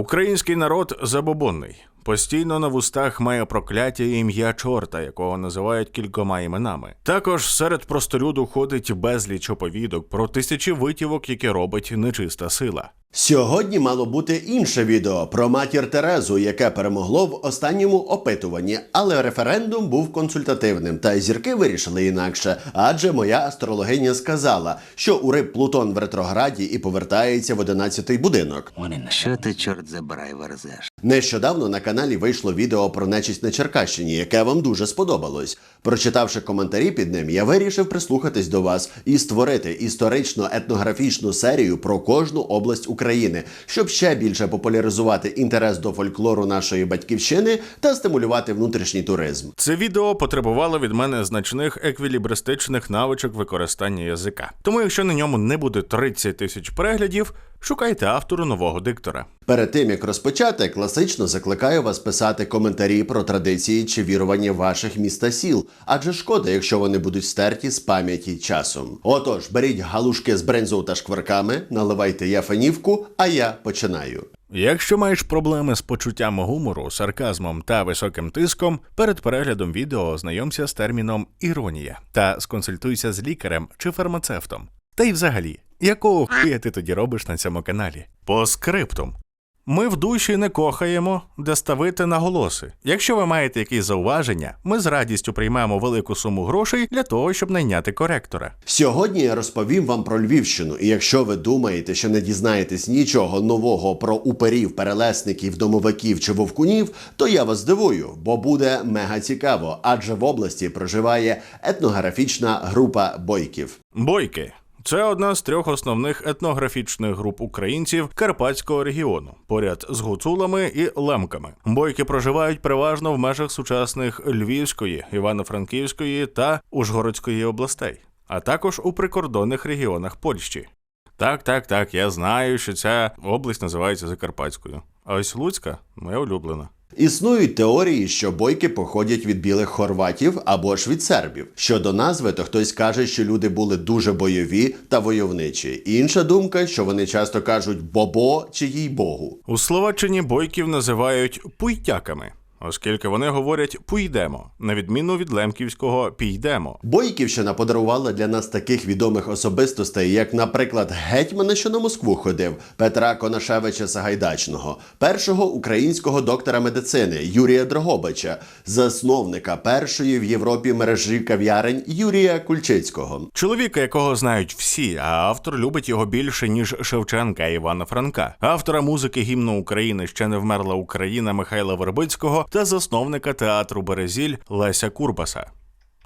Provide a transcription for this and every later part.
Український народ забобонний. Постійно на вустах має прокляття ім'я чорта, якого називають кількома іменами. Також серед простолюду ходить безліч оповідок про тисячі витівок, які робить нечиста сила. Сьогодні мало бути інше відео про матір Терезу, яке перемогло в останньому опитуванні, але референдум був консультативним, та зірки вирішили інакше. Адже моя астрологиня сказала, що у риб Плутон в ретрограді і повертається в одинадцятий будинок. Що ти, чорт забирай, верзеш? Нещодавно на каналі вийшло відео про нечисть на Черкащині, яке вам дуже сподобалось. Прочитавши коментарі під ним, я вирішив прислухатись до вас і створити історично-етнографічну серію про кожну область України, щоб ще більше популяризувати інтерес до фольклору нашої батьківщини та стимулювати внутрішній туризм. Це відео потребувало від мене значних еквілібристичних навичок використання язика. Тому, якщо на ньому не буде 30 тисяч переглядів, шукайте автору нового диктора. Перед тим як розпочати, класично закликаю вас писати коментарі про традиції чи вірування ваших міст та сіл, адже шкода, якщо вони будуть стерті з пам'яті часом. Отож, беріть галушки з брензою та шкварками, наливайте яфанівку, а я починаю. Якщо маєш проблеми з почуттям гумору, сарказмом та високим тиском, перед переглядом відео ознайомся з терміном іронія та сконсультуйся з лікарем чи фармацевтом. Та й взагалі, якого хуя ти тоді робиш на цьому каналі? По скриптум. Ми в душі не кохаємо, де ставити наголоси. Якщо ви маєте якісь зауваження, ми з радістю приймемо велику суму грошей для того, щоб найняти коректора. Сьогодні я розповім вам про Львівщину, і якщо ви думаєте, що не дізнаєтесь нічого нового про уперів, перелесників, домовиків чи вовкунів, то я вас здивую, бо буде мега цікаво, адже в області проживає етнографічна група бойків. Бойки. Це одна з трьох основних етнографічних груп українців Карпатського регіону, поряд з гуцулами і лемками. Бойки проживають переважно в межах сучасних Львівської, Івано-Франківської та Ужгородської областей, а також у прикордонних регіонах Польщі. Так, так, так, я знаю, що ця область називається Закарпатською. А ось Луцька моя улюблена. Існують теорії, що бойки походять від білих хорватів або ж від сербів. Щодо назви, то хтось каже, що люди були дуже бойові та войовничі. Інша думка, що вони часто кажуть бобо чи їй богу. У Словаччині бойків називають пуйтяками, оскільки вони говорять пуйдемо, на відміну від лемківського пійдемо. Бойківщина подарувала для нас таких відомих особистостей, як, наприклад, гетьмана, що на Москву ходив Петра Конашевича Сагайдачного, першого українського доктора медицини Юрія Дрогобича, засновника першої в Європі мережі кав'ярень Юрія Кульчицького. Чоловіка, якого знають всі, а автор любить його більше ніж Шевченка Івана Франка, автора музики гімну України ще не вмерла Україна Михайла Вербицького та засновника театру Березіль Леся Курбаса.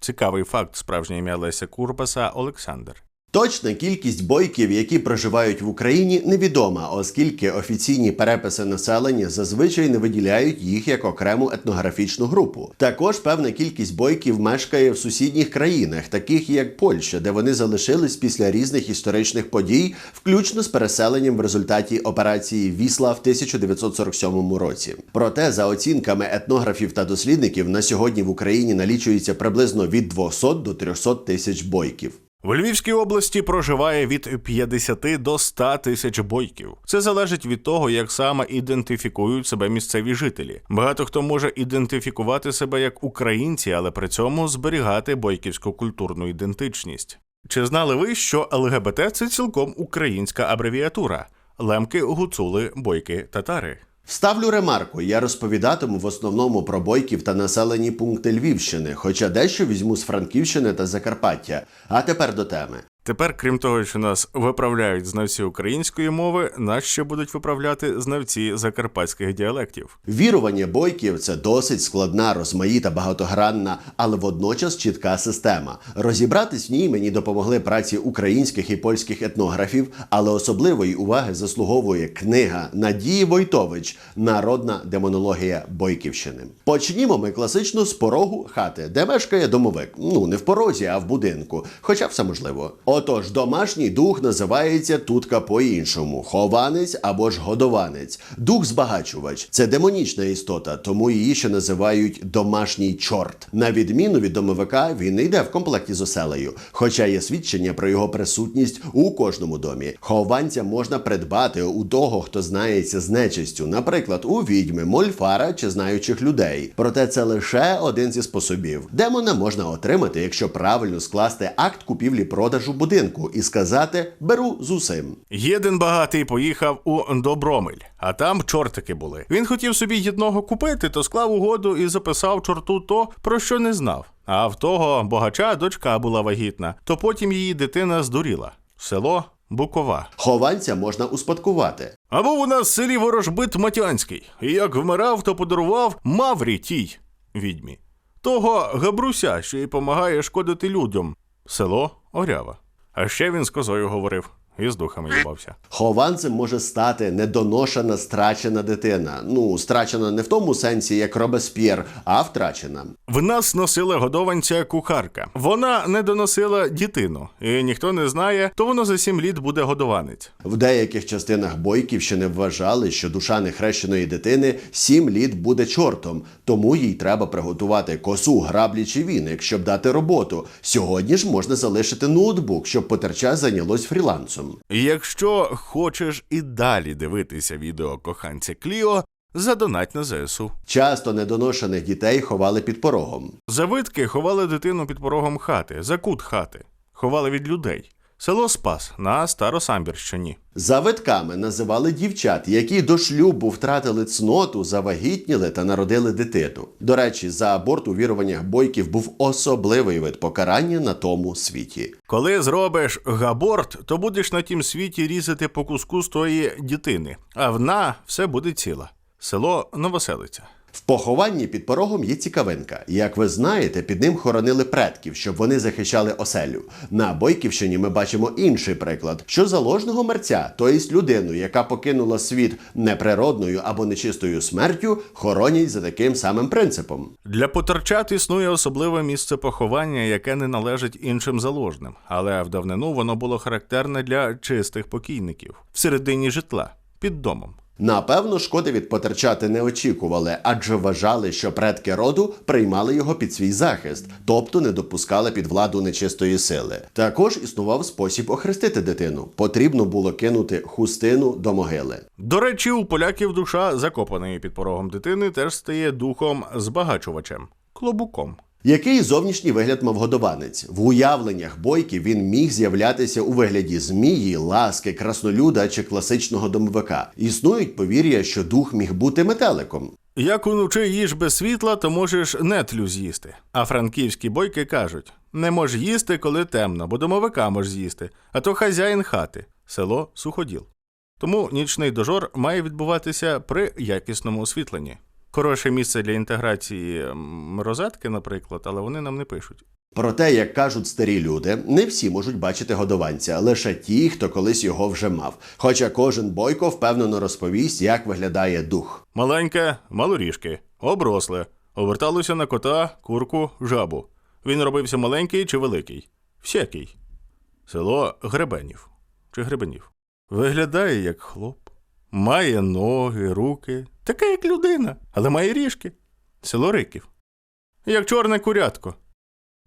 Цікавий факт: справжнє ім'я Леся Курбаса Олександр. Точна кількість бойків, які проживають в Україні, невідома, оскільки офіційні переписи населення зазвичай не виділяють їх як окрему етнографічну групу. Також певна кількість бойків мешкає в сусідніх країнах, таких як Польща, де вони залишились після різних історичних подій, включно з переселенням в результаті операції Вісла в 1947 році. Проте, за оцінками етнографів та дослідників, на сьогодні в Україні налічується приблизно від 200 до 300 тисяч бойків. В Львівській області проживає від 50 до 100 тисяч бойків. Це залежить від того, як саме ідентифікують себе місцеві жителі. Багато хто може ідентифікувати себе як українці, але при цьому зберігати бойківську культурну ідентичність. Чи знали ви, що ЛГБТ це цілком українська абревіатура? Лемки, гуцули, бойки, татари. Вставлю ремарку, я розповідатиму в основному про бойків та населені пункти Львівщини, хоча дещо візьму з Франківщини та Закарпаття. А тепер до теми. Тепер, крім того, що нас виправляють знавці української мови, нас ще будуть виправляти знавці закарпатських діалектів. Вірування бойків це досить складна, розмаїта, багатогранна, але водночас чітка система. Розібратись в ній мені допомогли праці українських і польських етнографів, але особливої уваги заслуговує книга Надії Войтович Народна демонологія Бойківщини. Почнімо ми класично з порогу хати, де мешкає домовик. Ну не в порозі, а в будинку, хоча все можливо. Отож, домашній дух називається тутка по-іншому: хованець або ж годованець. Дух збагачувач це демонічна істота, тому її ще називають домашній чорт. На відміну від домовика, він не йде в комплекті з оселею, хоча є свідчення про його присутність у кожному домі. Хованця можна придбати у того, хто знається з нечистю, наприклад, у відьми, мольфара чи знаючих людей. Проте це лише один зі способів. Демона можна отримати, якщо правильно скласти акт купівлі-продажу будинку і сказати беру з усім. Єдин багатий поїхав у Добромель, а там чортики були. Він хотів собі єдного купити, то склав угоду і записав чорту то, про що не знав. А в того богача дочка була вагітна, то потім її дитина здуріла. Село Букова. Хованця можна успадкувати. А був у нас в селі ворожбит Матянський, і як вмирав, то подарував Маврі тій відьмі. Того Габруся, що й помагає шкодити людям. Село Орява. А ще він з козою говорив і з духами їбався. Хованцем може стати недоношена страчена дитина. Ну, страчена не в тому сенсі, як Робесп'єр, а втрачена. В нас носила годованця кухарка. Вона не доносила дітину, і ніхто не знає, то воно за сім літ буде годованець. В деяких частинах Бойківщини вважали, що душа нехрещеної дитини сім літ буде чортом, тому їй треба приготувати косу, граблі чи віник, щоб дати роботу. Сьогодні ж можна залишити ноутбук, щоб потерча зайнялось фрілансом. І Якщо хочеш і далі дивитися відео коханця Кліо, задонать на ЗСУ. Часто недоношених дітей ховали під порогом. Завидки ховали дитину під порогом хати, за кут хати, ховали від людей. Село Спас на Старосамбірщині. Завитками називали дівчат, які до шлюбу втратили цноту, завагітніли та народили дитину. До речі, за аборт у віруваннях бойків був особливий вид покарання на тому світі. Коли зробиш габорт, то будеш на тім світі різати по куску з тої дітини, а вона все буде ціла. Село Новоселиця. В похованні під порогом є цікавинка. Як ви знаєте, під ним хоронили предків, щоб вони захищали оселю. На Бойківщині ми бачимо інший приклад, що заложного мерця, тобто людину, яка покинула світ неприродною або нечистою смертю, хоронять за таким самим принципом. Для потерчат існує особливе місце поховання, яке не належить іншим заложним, але в давнину воно було характерне для чистих покійників всередині житла під домом. Напевно, шкоди від потерчати не очікували, адже вважали, що предки роду приймали його під свій захист, тобто не допускали під владу нечистої сили. Також існував спосіб охрестити дитину. Потрібно було кинути хустину до могили. До речі, у поляків душа, закопаної під порогом дитини, теж стає духом збагачувачем клобуком. Який зовнішній вигляд мав годованець? В уявленнях бойки він міг з'являтися у вигляді змії, ласки, краснолюда чи класичного домовика. Існують повір'я, що дух міг бути метеликом. Як уночі їж без світла, то можеш нетлю з'їсти. А франківські бойки кажуть: не мож їсти, коли темно, бо домовика мож з'їсти, а то хазяїн хати, село суходіл. Тому нічний дожор має відбуватися при якісному освітленні. Хороше місце для інтеграції розетки, наприклад, але вони нам не пишуть. Проте, як кажуть старі люди, не всі можуть бачити годованця, лише ті, хто колись його вже мав. Хоча кожен бойко впевнено розповість, як виглядає дух. Маленьке, малоріжки, обросле, оберталося на кота, курку, жабу. Він робився маленький чи великий? Всякий. Село Гребенів чи Гребенів. Виглядає як хлоп. Має ноги, руки, таке як людина, але має ріжки. Село Риків. Як чорне курятко.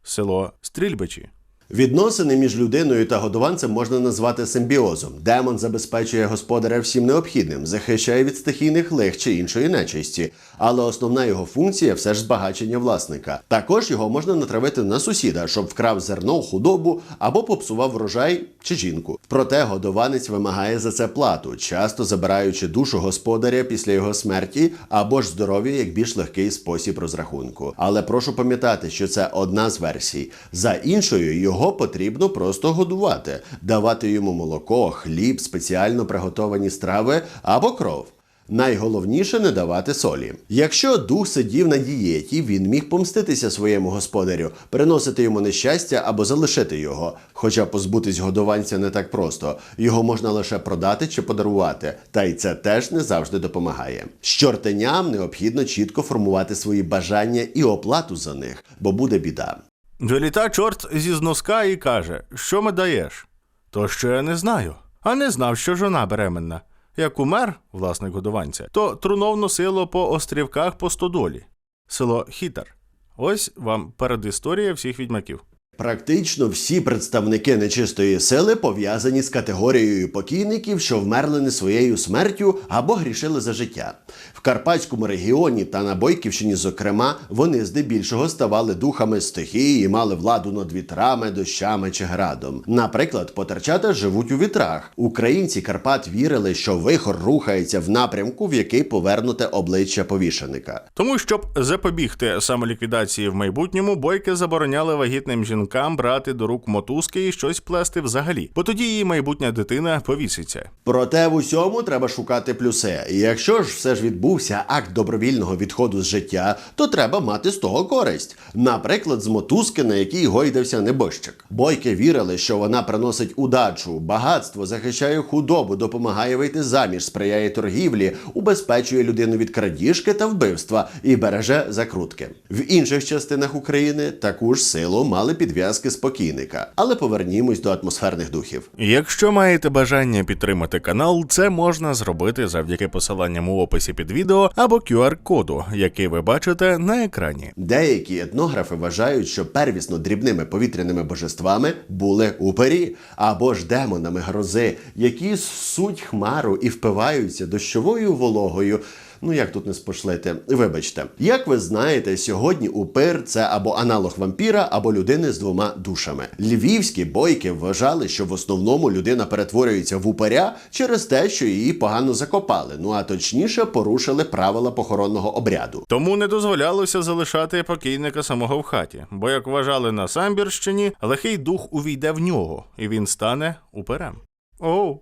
Село Стрільбичі. Відносини між людиною та годуванцем можна назвати симбіозом. Демон забезпечує господаря всім необхідним, захищає від стихійних лих чи іншої нечисті. Але основна його функція все ж збагачення власника. Також його можна натравити на сусіда, щоб вкрав зерно, худобу або попсував врожай чи жінку. Проте годованець вимагає за це плату, часто забираючи душу господаря після його смерті або ж здоров'я як більш легкий спосіб розрахунку. Але прошу пам'ятати, що це одна з версій. За іншою його потрібно просто годувати, давати йому молоко, хліб, спеціально приготовані страви або кров. Найголовніше не давати солі. Якщо дух сидів на дієті, він міг помститися своєму господарю, приносити йому нещастя або залишити його. Хоча позбутись годованця не так просто. Його можна лише продати чи подарувати, та й це теж не завжди допомагає. З чортеням необхідно чітко формувати свої бажання і оплату за них, бо буде біда. Виліта чорт зі зноска і каже: Що ми даєш? То що я не знаю. А не знав, що жона беременна. Як умер, власник годованця, то трунов носило по острівках по стодолі. Село Хітар. Ось вам передісторія всіх відьмаків. Практично всі представники нечистої сили пов'язані з категорією покійників, що вмерли не своєю смертю або грішили за життя. В Карпатському регіоні та на Бойківщині, зокрема, вони здебільшого ставали духами стихії і мали владу над вітрами, дощами чи градом. Наприклад, потерчата живуть у вітрах. Українці Карпат вірили, що вихор рухається в напрямку, в який повернуте обличчя повішеника. Тому, щоб запобігти самоліквідації в майбутньому, бойки забороняли вагітним жінкам брати до рук мотузки і щось плести взагалі, бо тоді її майбутня дитина повіситься. Проте в усьому треба шукати плюси. І якщо ж все ж відбувся акт добровільного відходу з життя, то треба мати з того користь. Наприклад, з мотузки, на якій гойдався небожчик. Бойки вірили, що вона приносить удачу, багатство, захищає худобу, допомагає вийти заміж, сприяє торгівлі, убезпечує людину від крадіжки та вбивства і береже закрутки. В інших частинах України таку ж силу мали підв'язки спокійника. Але повернімось до атмосферних духів. Якщо маєте бажання підтримати канал, це можна зробити завдяки посиланням у описі під відео або QR-коду, який ви бачите на екрані. Деякі етнографи вважають, що первісно дрібними повітряними божествами були упері або ж демонами грози, які суть хмару і впиваються дощовою вологою. Ну як тут не спошлити? Вибачте, як ви знаєте, сьогодні упир це або аналог вампіра, або людини з двома душами. Львівські бойки вважали, що в основному людина перетворюється в упиря через те, що її погано закопали. Ну а точніше порушили правила похоронного обряду. Тому не дозволялося залишати покійника самого в хаті, бо, як вважали на Самбірщині, лихий дух увійде в нього, і він стане уперем. Оу,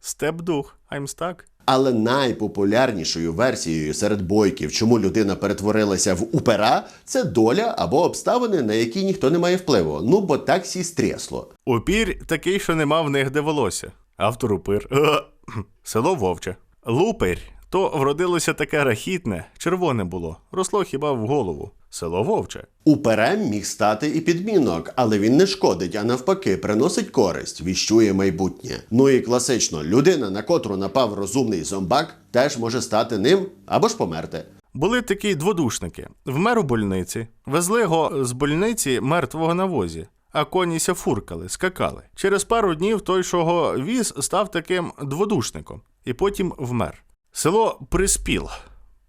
степ-дух, I'm stuck. Але найпопулярнішою версією серед бойків, чому людина перетворилася в упера, це доля або обставини, на які ніхто не має впливу. Ну бо так сі стрясло. Упір такий, що нема в них де волосся. Автор упир. Село Вовче. Лупир. То вродилося таке рахітне, червоне було, росло хіба в голову. Село Вовче. Уперем міг стати і підмінок, але він не шкодить, а навпаки, приносить користь, віщує майбутнє. Ну і класично, людина, на котру напав розумний зомбак, теж може стати ним або ж померти. Були такі дводушники. Вмер у больниці, везли його з больниці мертвого на возі. А коніся фуркали, скакали. Через пару днів той, що його віз, став таким дводушником, і потім вмер. Село Приспіл,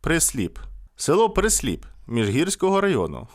Присліп. Село Присліп Міжгірського району.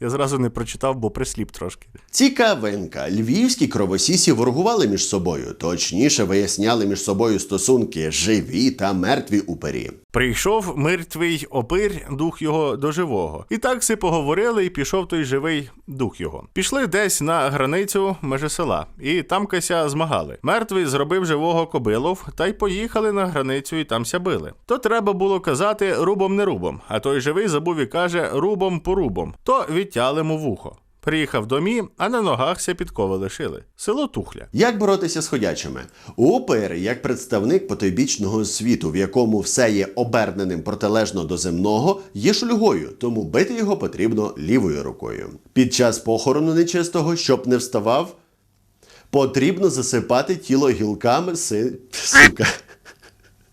Я зразу не прочитав, бо присліп трошки. Цікавинка. Львівські кровосісі ворогували між собою, точніше виясняли між собою стосунки живі та мертві упері. Прийшов мертвий опир, дух його до живого. І так си поговорили, і пішов той живий дух його. Пішли десь на границю межи села, і там кася змагали. Мертвий зробив живого кобилов, та й поїхали на границю, і там ся били. То треба було казати рубом не рубом, а той живий забув і каже рубом по рубом. То відтяли му вухо. Приїхав домі, а на ногах ся підкови лишили. Село Тухля. Як боротися з ходячими? Упир, як представник потойбічного світу, в якому все є оберненим протилежно до земного, є шульгою, тому бити його потрібно лівою рукою. Під час похорону нечистого, щоб не вставав, потрібно засипати тіло гілками си... Сука.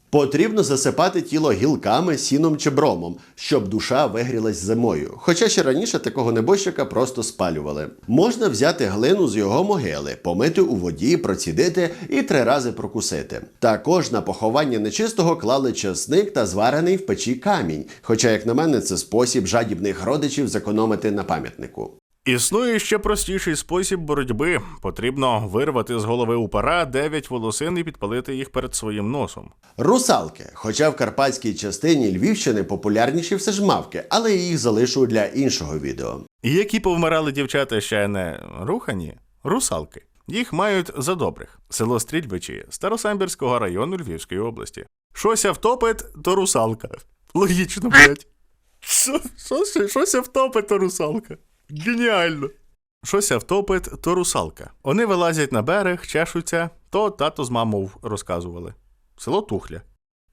Потрібно засипати тіло гілками, сіном чи бромом, щоб душа вигрілась зимою. Хоча ще раніше такого небожчика просто спалювали. Можна взяти глину з його могили, помити у воді, процідити і три рази прокусити. Також на поховання нечистого клали часник та зварений в печі камінь. Хоча, як на мене, це спосіб жадібних родичів зекономити на пам'ятнику. Існує ще простіший спосіб боротьби. Потрібно вирвати з голови упара дев'ять волосин і підпалити їх перед своїм носом. Русалки, хоча в карпатській частині Львівщини популярніші все ж мавки, але їх залишу для іншого відео. Які повмирали дівчата ще не рухані, русалки. Їх мають за добрих. Село Стрільбичі Старосамбірського району Львівської області. Щося втопить, то русалка. Логічно, блядь. Що- що ще- Щося втопить, то русалка. Геніально. Щося втопить, то русалка. Вони вилазять на берег, чешуться, то тато з мамою розказували. Село Тухля.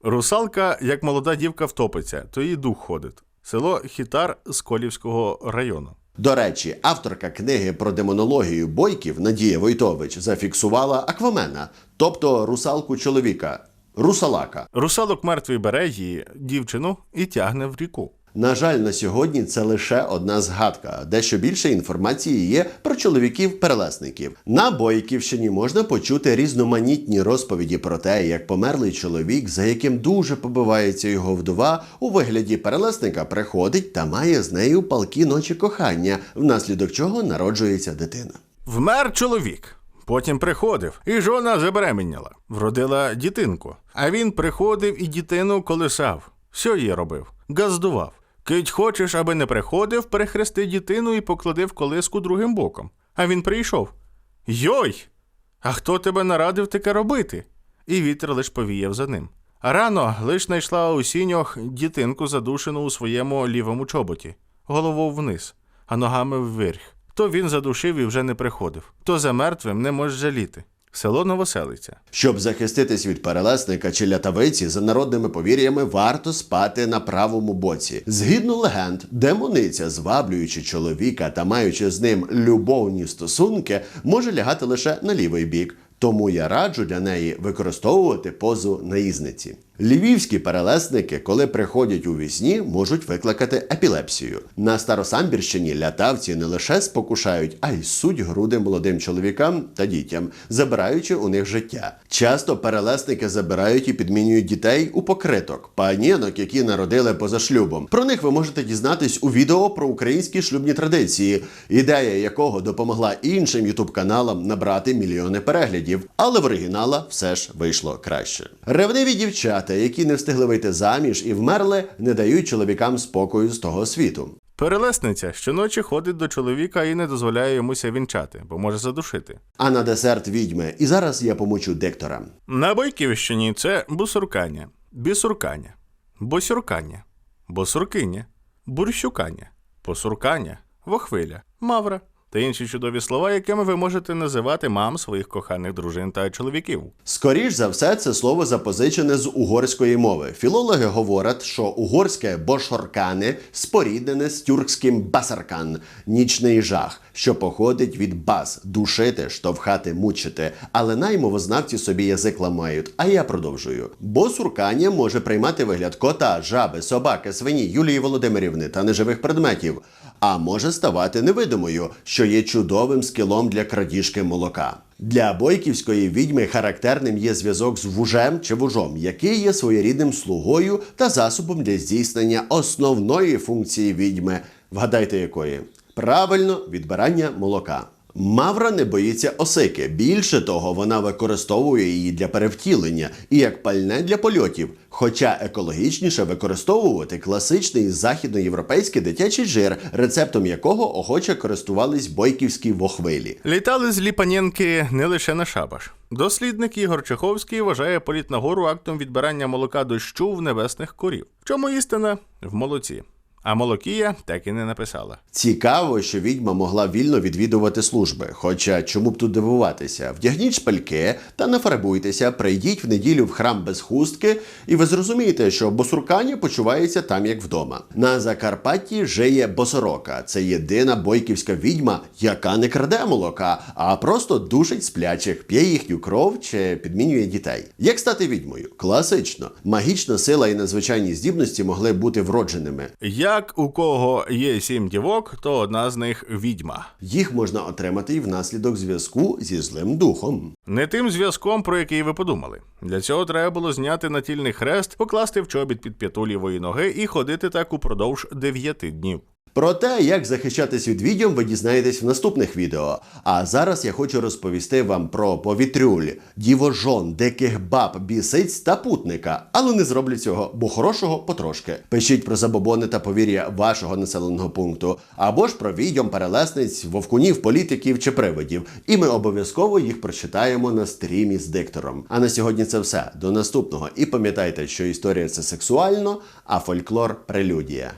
Русалка, як молода дівка втопиться, то її дух ходить. Село Хітар з Колівського району. До речі, авторка книги про демонологію бойків Надія Войтович зафіксувала аквамена, тобто русалку чоловіка, русалака. Русалок мертвий бере її, дівчину, і тягне в ріку. На жаль, на сьогодні це лише одна згадка. Дещо більше інформації є про чоловіків-перелесників. На Бойківщині можна почути різноманітні розповіді про те, як померлий чоловік, за яким дуже побивається його вдова, у вигляді перелесника приходить та має з нею палкі ночі кохання, внаслідок чого народжується дитина. Вмер чоловік. Потім приходив, і жона забеременіла, вродила дітинку. А він приходив і дітину колисав. Все їй робив, газдував. Кить хочеш, аби не приходив, перехрести дітину і поклади в колиску другим боком. А він прийшов. Йой! А хто тебе нарадив таке робити? І вітер лиш повіяв за ним. Рано лиш знайшла у сіньох дітинку задушену у своєму лівому чоботі, головою вниз, а ногами вверх. То він задушив і вже не приходив, то за мертвим не може жаліти. Село Новоселиця. Щоб захиститись від перелесника чи лятавиці, за народними повір'ями варто спати на правому боці. Згідно легенд, демониця, зваблюючи чоловіка та маючи з ним любовні стосунки, може лягати лише на лівий бік. Тому я раджу для неї використовувати позу наїзниці. Львівські перелесники, коли приходять у вісні, можуть викликати епілепсію. На Старосамбірщині лятавці не лише спокушають, а й суть груди молодим чоловікам та дітям, забираючи у них життя. Часто перелесники забирають і підмінюють дітей у покриток, панінок, які народили поза шлюбом. Про них ви можете дізнатись у відео про українські шлюбні традиції, ідея якого допомогла іншим ютуб каналам набрати мільйони переглядів, але в оригінала все ж вийшло краще. Ревниві дівчата, які не встигли вийти заміж і вмерли, не дають чоловікам спокою з того світу. Перелесниця щоночі ходить до чоловіка і не дозволяє йомуся вінчати, бо може задушити. А на десерт відьми. І зараз я помучу диктора. На Бойківщині це бусуркання, бісуркання, босюркання, босуркиня, бурщукання, посуркання, вохвиля, мавра та інші чудові слова, якими ви можете називати мам своїх коханих дружин та чоловіків. Скоріш за все, це слово запозичене з угорської мови. Філологи говорять, що угорське бошоркане споріднене з тюркським басаркан нічний жах, що походить від бас душити, штовхати, мучити. Але наймовознавці собі язик ламають. А я продовжую. Босуркання може приймати вигляд кота, жаби, собаки, свині, Юлії Володимирівни та неживих предметів. А може ставати невидимою, що є чудовим скілом для крадіжки молока. Для бойківської відьми характерним є зв'язок з вужем чи вужом, який є своєрідним слугою та засобом для здійснення основної функції відьми. Вгадайте якої? Правильно, відбирання молока. Мавра не боїться осики. Більше того, вона використовує її для перевтілення і як пальне для польотів. Хоча екологічніше використовувати класичний західноєвропейський дитячий жир, рецептом якого охоче користувались бойківські вохвилі. Літали з Ліпанєнки не лише на шабаш. Дослідник Ігор Чеховський вважає політ на гору актом відбирання молока дощу в небесних корів. В чому істина? В молоці. А молокія так і не написала. Цікаво, що відьма могла вільно відвідувати служби. Хоча чому б тут дивуватися? Вдягніть шпильки та нафарбуйтеся, прийдіть в неділю в храм без хустки, і ви зрозумієте, що босуркання почувається там, як вдома. На Закарпатті жиє босорока. Це єдина бойківська відьма, яка не краде молока, а просто душить сплячих, п'є їхню кров чи підмінює дітей. Як стати відьмою? Класично, магічна сила і надзвичайні здібності могли бути вродженими. Як у кого є сім дівок, то одна з них відьма. Їх можна отримати і внаслідок зв'язку зі злим духом. Не тим зв'язком, про який ви подумали. Для цього треба було зняти натільний хрест, покласти в чобіт під п'яту лівої ноги і ходити так упродовж дев'яти днів. Про те, як захищатись від відьом, ви дізнаєтесь в наступних відео. А зараз я хочу розповісти вам про повітрюль, дівожон, диких баб, бісиць та путника. Але не зроблю цього, бо хорошого потрошки. Пишіть про забобони та повір'я вашого населеного пункту, або ж про відьом, перелесниць, вовкунів, політиків чи привидів. І ми обов'язково їх прочитаємо на стрімі з диктором. А на сьогодні це все. До наступного. І пам'ятайте, що історія це сексуально, а фольклор прелюдія.